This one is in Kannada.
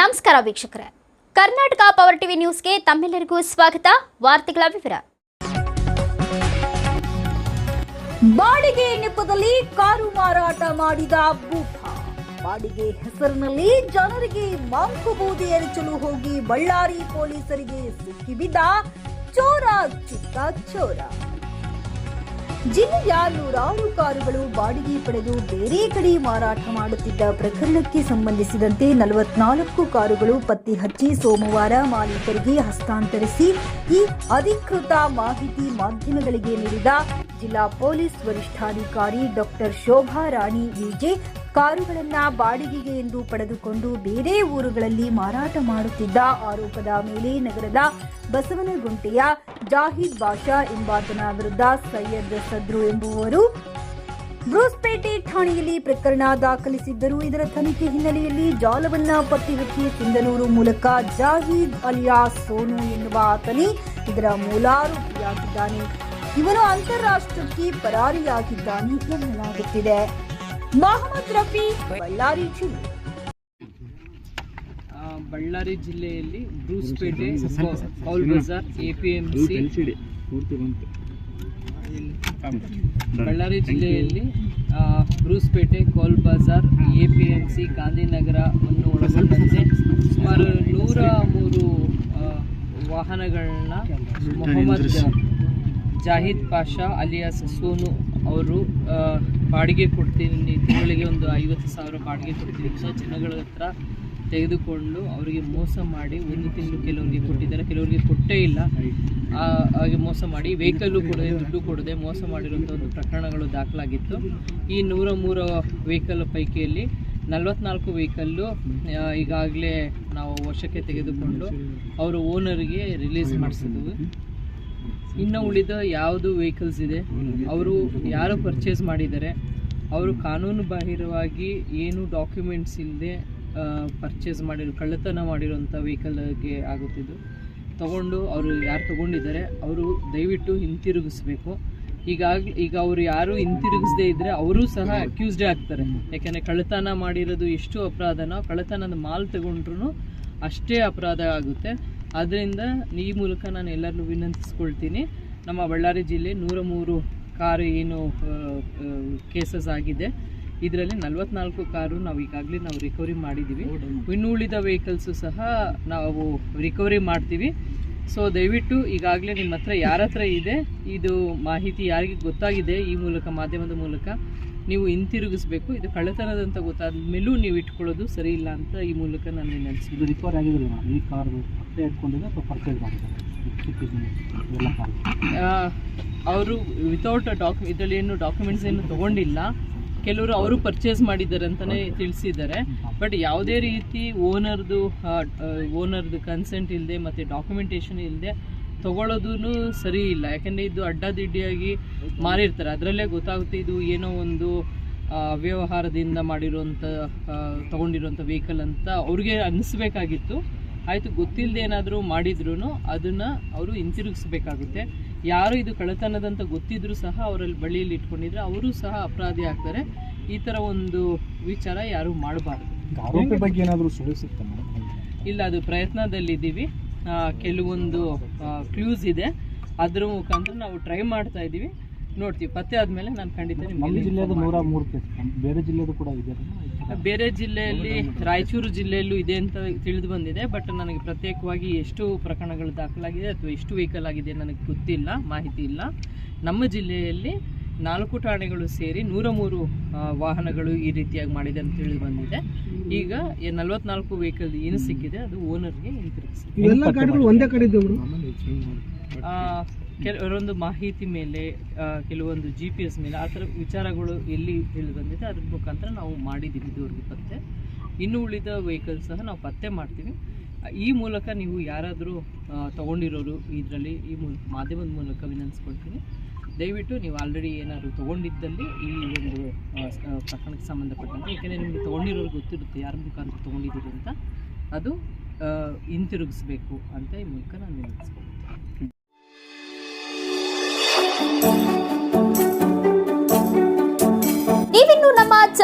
ನಮಸ್ಕಾರ ವೀಕ್ಷಕರೇ. ಕರ್ನಾಟಕ ಪವರ್ ಟಿವಿ ನ್ಯೂಸ್ಗೆ ತಮ್ಮೆಲ್ಲರಿಗೂ ಸ್ವಾಗತ. ವಾರ್ತೆಗಳ ವಿವರ. ಬಾಡಿಗೆ ನೆಪದಲ್ಲಿ ಕಾರು ಮಾರಾಟ ಮಾಡಿದ ಭೂಪ ಬಾಡಿಗೆ ಹೆಸರಿನಲ್ಲಿ ಜನರಿಗೆ ಮಾಂಕು ಬೂದಿ ಎರಚಲು ಹೋಗಿ ಬಳ್ಳಾರಿ ಪೊಲೀಸರಿಗೆ ಸಿಕ್ಕಿಬಿದ್ದ ಚೋರ ಚಿಕ್ಕ ಚೋರ. ಜಿಲ್ಲೆಯ ನೂರಾರು ಕಾರುಗಳು ಬಾಡಿಗೆ ಪಡೆದು ಬೇರೆ ಕಡೆ ಮಾರಾಟ ಮಾಡುತ್ತಿದ್ದ ಪ್ರಕರಣಕ್ಕೆ ಸಂಬಂಧಿಸಿದಂತೆ ನಲವತ್ನಾಲ್ಕು ಕಾರುಗಳು ಪತ್ತೆ ಹಚ್ಚಿ ಸೋಮವಾರ ಮಾಲೀಕರಿಗೆ ಹಸ್ತಾಂತರಿಸಿ ಈ ಅಧಿಕೃತ ಮಾಹಿತಿ ಮಾಧ್ಯಮಗಳಿಗೆ ನೀಡಿದ ಜಿಲ್ಲಾ ಪೊಲೀಸ್ ವರಿಷ್ಠಾಧಿಕಾರಿ doctor Shobha Rani V J, ಕಾರುಗಳನ್ನ ಬಾಡಿಗೆಗೆ ಎಂದು ಪಡೆದುಕೊಂಡು ಬೇರೆ ಊರುಗಳಲ್ಲಿ ಮಾರಾಟ ಮಾಡುತ್ತಿದ್ದ ಆರೋಪದ ಮೇಲೆ ನಗರದ ಬಸವನಗುಂಟೆಯ ಜಾಹಿದ್ ಬಾಷಾ ಎಂಬಾತನ ವಿರುದ್ಧ ಸೈಯದ್ ಸದ್ರು ಎಂಬುವರು ಬ್ರೂಸ್ಪೇಟೆ ಠಾಣೆಯಲ್ಲಿ ಪ್ರಕರಣ ದಾಖಲಿಸಿದ್ದರು. ಇದರ ತನಿಖೆ ಹಿನ್ನೆಲೆಯಲ್ಲಿ ಜಾಲವನ್ನ ಪತ್ತೆ ಹಚ್ಚಿ ಸಿಂಧನೂರು ಮೂಲಕ ಜಾಹೀದ್ ಅಲಿಯಾ ಸೋನು ಎನ್ನುವ ಆತನೇ ಇದರ ಮೂಲಾರೋಪಿಯಾಗಿದ್ದಾನೆ. ಇವನು ಅಂತಾರಾಷ್ಟ್ರಕ್ಕೆ ಪರಾರಿಯಾಗಿದ್ದಾನೆ ಎನ್ನಲಾಗುತ್ತಿದೆ. ಮೊಹಮ್ಮದ್ ರಫಿ ಬಳ್ಳಾರಿ ಜಿಲ್ಲೆ. ಬಳ್ಳಾರಿ ಜಿಲ್ಲೆಯಲ್ಲಿ Brucepet Cowl Bazaar A P M C Bellary ಜಿಲ್ಲೆಯಲ್ಲಿ ಆ, Brucepet Cowl Bazaar A P M C ಗಾಂಧಿನಗರವನ್ನು ಒಳಗೊಂಡಂತೆ ಸುಮಾರು ನೂರ ಮೂರು ವಾಹನಗಳನ್ನ ಮೊಹಮ್ಮದ್ ಜಾಹಿದ್ ಪಾಷಾ ಅಲಿಯಾಸ್ ಸೋನು ಅವರು ಬಾಡಿಗೆ ಕೊಡ್ತೀನಿ. ತಿಂಗಳಿಗೆ ಒಂದು ಐವತ್ತು ಸಾವಿರ ಬಾಡಿಗೆ ಕೊಡ್ತೀನಿ. ಅಂತ ಜನಗಳ ಹತ್ರ ತೆಗೆದುಕೊಂಡು ಅವರಿಗೆ ಮೋಸ ಮಾಡಿ ಒಂದು ತಿಂಗಳು ಕೆಲವರಿಗೆ ಕೊಟ್ಟಿದ್ದಾರೆ. ಕೆಲವರಿಗೆ ಕೊಟ್ಟೇ ಇಲ್ಲ. ಹಾಗೆ ಮೋಸ ಮಾಡಿ ವೆಹಿಕಲ್ಲು ಕೊಡದೆ ದುಡ್ಡು ಕೊಡದೆ ಮೋಸ ಮಾಡಿರುವಂಥ ಒಂದು ಪ್ರಕರಣಗಳು ದಾಖಲಾಗಿತ್ತು. ಈ ನೂರ ಮೂರು ವೆಹಿಕಲ್ ಪೈಕಿಯಲ್ಲಿ ನಲವತ್ನಾಲ್ಕು ವೆಹಿಕಲ್ಲು ಈಗಾಗಲೇ ನಾವು ವರ್ಷಕ್ಕೆ ತೆಗೆದುಕೊಂಡು ಅವರ ಓನರ್ಗೆ ರಿಲೀಸ್ ಮಾಡಿಸಿದ್ವಿ. ಇನ್ನು ಉಳಿದ ಯಾವುದು ವೆಹಿಕಲ್ಸ್ ಇದೆ? ಅವರು ಯಾರು ಪರ್ಚೇಸ್ ಮಾಡಿದ್ದಾರೆ? ಅವರು ಕಾನೂನು ಬಾಹಿರವಾಗಿ ಏನು ಡಾಕ್ಯುಮೆಂಟ್ಸ್ ಇಲ್ಲದೆ ಪರ್ಚೇಸ್ ಮಾಡಿರೋ, ಕಳ್ಳತನ ಮಾಡಿರೋಂಥ ವೆಹಿಕಲ್ಗೆ ಆಗುತ್ತಿದ್ದು. ತಗೊಂಡು ಅವರು ಯಾರು ತಗೊಂಡಿದ್ದಾರೆ, ಅವರು ದಯವಿಟ್ಟು ಹಿಂತಿರುಗಿಸ್ಬೇಕು. ಈಗಾಗ ಈಗ ಅವರು ಯಾರು ಹಿಂತಿರುಗಿಸದೇ ಇದ್ದರೆ ಅವರೂ ಸಹ ಅಕ್ಯೂಸ್ಡೇ ಆಗ್ತಾರೆ. ಯಾಕೆಂದರೆ ಕಳ್ಳತನ ಮಾಡಿರೋದು ಎಷ್ಟು ಅಪರಾಧನೋ, ಕಳ್ಳತನದ ಮಾಲ್ ತಗೊಂಡ್ರು ಅಷ್ಟೇ ಅಪರಾಧ ಆಗುತ್ತೆ. ಆದ್ದರಿಂದ ಈ ಮೂಲಕ ನಾನು ಎಲ್ಲರನ್ನೂ ವಿನಂತಿಸ್ಕೊಳ್ತೀನಿ. ನಮ್ಮ ಬಳ್ಳಾರಿ ಜಿಲ್ಲೆ ನೂರ ಮೂರು ಕಾರು ಏನು ಕೇಸಸ್ ಆಗಿದೆ. ಇದರಲ್ಲಿ ನಲವತ್ನಾಲ್ಕು ಕಾರು ನಾವು ಈಗಾಗಲೇ ನಾವು ರಿಕವರಿ ಮಾಡಿದ್ದೀವಿ ಇನ್ನು ಉಳಿದ ವೆಹಿಕಲ್ಸು ಸಹ ನಾವು ರಿಕವರಿ ಮಾಡ್ತೀವಿ. ಸೊ ದಯವಿಟ್ಟು ಈಗಾಗಲೇ ನಿಮ್ಮ ಹತ್ರ ಯಾರ ಹತ್ರ ಇದೆ ಇದು ಮಾಹಿತಿ ಯಾರಿಗೆ ಗೊತ್ತಾಗಿದೆ ಈ ಮೂಲಕ ಮಾಧ್ಯಮದ ಮೂಲಕ ನೀವು ಹಿಂತಿರುಗಿಸ್ಬೇಕು. ಇದು ಕಳ್ಳತನದಂತ ಗೊತ್ತಾದ ಮೇಲೂ ನೀವು ಇಟ್ಕೊಳ್ಳೋದು ಸರಿ ಇಲ್ಲ ಅಂತ ಈ ಮೂಲಕ ನಾನು ನೆನೆಸ್ತೀನಿ. ಇದು ರಿಕವರ್ ಆಗಿದ್ರಿ ಈ ಕಾರ್ ಇಟ್ಕೊಂಡಿದೆ ಅಥವಾ ಪರ್ಚೇಸ್ ಮಾಡಿದ್ದಾರೆ? ಅವರು ವಿತೌಟ್ ಡಾಕ್ಯು ಇದರಲ್ಲಿ ಏನು ಡಾಕ್ಯುಮೆಂಟ್ಸ್ ಏನು ತೊಗೊಂಡಿಲ್ಲ. ಕೆಲವರು ಅವರು ಪರ್ಚೇಸ್ ಮಾಡಿದ್ದಾರೆ ಅಂತಲೇ ತಿಳಿಸಿದ್ದಾರೆ. ಬಟ್ ಯಾವುದೇ ರೀತಿ ಓನರ್ದು ಓನರ್ದು ಕನ್ಸೆಂಟ್ ಇಲ್ಲದೆ ಮತ್ತು ಡಾಕ್ಯುಮೆಂಟೇಷನ್ ಇಲ್ಲದೆ ತಗೊಳ್ಳೋದು ಸರಿ ಇಲ್ಲ. ಯಾಕೆಂದರೆ ಇದು ಅಡ್ಡಾದಿಡ್ಡಿಯಾಗಿ ಮಾರಿರ್ತಾರೆ. ಅದರಲ್ಲೇ ಗೊತ್ತಾಗುತ್ತೆ ಇದು ಏನೋ ಒಂದು ಅವ್ಯವಹಾರದಿಂದ ಮಾಡಿರುವಂಥ ತೊಗೊಂಡಿರುವಂಥ ವೆಹಿಕಲ್ ಅಂತ ಅವ್ರಿಗೆ ಅನ್ನಿಸ್ಬೇಕಾಗಿತ್ತು. ಆಯಿತು ಗೊತ್ತಿಲ್ಲದೆ ಏನಾದರೂ ಮಾಡಿದ್ರೂ ಅದನ್ನು ಅವರು ಹಿಂತಿರುಗಿಸ್ಬೇಕಾಗುತ್ತೆ. ಯಾರು ಇದು ಕಳ್ಳತನದಂತ ಗೊತ್ತಿದ್ರು ಸಹ ಅವರಲ್ಲಿ ಬಳಿಯಲ್ಲಿ ಇಟ್ಕೊಂಡಿದ್ರೆ ಅವರು ಸಹ ಅಪರಾಧಿ ಆಗ್ತಾರೆ. ಈ ತರ ಒಂದು ವಿಚಾರ ಯಾರು ಮಾಡಬಾರ್ದು. ಆರೋಪಿ ಬಗ್ಗೆ ಏನಾದರೂ ಸುಳಿವು ಸಿಗ್ತಾ ಇಲ್ಲ ಅದು ಪ್ರಯತ್ನದಲ್ಲಿದ್ದೀವಿ. ಕೆಲವೊಂದು ಕ್ಲೂಸ್ ಇದೆ. ಅದ್ರ ಮುಖಾಂತರ ನಾವು ಟ್ರೈ ಮಾಡ್ತಾ ಇದ್ದೀವಿ. ನೋಡ್ತೀವಿ. ಪತ್ತೆ ಆದಮೇಲೆ ನಾನು ಖಂಡಿತ ನಮ್ಮ ನೂರ ಮೂರು ಕೇಸ್ ಬೇರೆ ಜಿಲ್ಲೆದು ಕೂಡ ಇದೆ ಬೇರೆ ಜಿಲ್ಲೆಯಲ್ಲಿ ರಾಯಚೂರು ಜಿಲ್ಲೆಯಲ್ಲೂ ಇದೆ ಅಂತ ತಿಳಿದು ಬಂದಿದೆ ಬಟ್ ನನಗೆ ಪ್ರತ್ಯೇಕವಾಗಿ ಎಷ್ಟು ಪ್ರಕರಣಗಳು ದಾಖಲಾಗಿದೆ ಅಥವಾ ಎಷ್ಟು ವೆಹಿಕಲ್ ಆಗಿದೆ ನನಗೆ ಗೊತ್ತಿಲ್ಲ ಮಾಹಿತಿ ಇಲ್ಲ. ನಮ್ಮ ಜಿಲ್ಲೆಯಲ್ಲಿ ನಾಲ್ಕು ಠಾಣೆಗಳು ಸೇರಿ ನೂರ ಮೂರು ವಾಹನಗಳು ಈ ರೀತಿಯಾಗಿ ಮಾಡಿದೆ ಅಂತ ತಿಳಿದು ಬಂದಿದೆ. ಈಗ ನಲ್ವತ್ನಾಲ್ಕು ವೆಹಿಕಲ್ ಏನು ಸಿಕ್ಕಿದೆ ಅದು ಓನರ್ಗೆ ಹಿಂತಿರುಗಿಸಿ ಒಂದೇ ಕಡೆ ಕೆಲವೊಂದು ಮಾಹಿತಿ ಮೇಲೆ ಕೆಲವೊಂದು ಜಿ ಪಿ ಎಸ್ ಮೇಲೆ ಆ ಥರ ವಿಚಾರಗಳು ಎಲ್ಲಿ ತಿಳಿದು ಬಂದಿದೆ, ಅದ್ರ ಮುಖಾಂತರ ನಾವು ಮಾಡಿದ್ದೀವಿ ಇದುವರೆಗೂ ಪತ್ತೆ. ಇನ್ನು ಉಳಿದ ವೆಹಿಕಲ್ ಸಹ ನಾವು ಪತ್ತೆ ಮಾಡ್ತೀವಿ. ಈ ಮೂಲಕ ನೀವು ಯಾರಾದರೂ ತೊಗೊಂಡಿರೋರು ಇದರಲ್ಲಿ ಈ ಮೂಲ ಮಾಧ್ಯಮದ ಮೂಲಕ ವಿನಂತಿಸ್ಕೊಳ್ತೀನಿ. ದಯವಿಟ್ಟು ನೀವು ಆಲ್ರೆಡಿ ಏನಾದರೂ ತೊಗೊಂಡಿದ್ದಲ್ಲಿ ಈ ಒಂದು ಪ್ರಕರಣಕ್ಕೆ ಸಂಬಂಧಪಟ್ಟಂತೆ ಏಕೆಂದರೆ ನಿಮಗೆ ತೊಗೊಂಡಿರೋರು ಗೊತ್ತಿರುತ್ತೆ ಯಾರ ಮುಖಾಂತರ ತೊಗೊಂಡಿದ್ದೀರಿ ಅಂತ. ಅದು ಹಿಂತಿರುಗಿಸ್ಬೇಕು ಅಂತ ಈ ಮೂಲಕ ನಾನು ವಿನಂತಿಸ್ಕೊಳ್ತೀನಿ.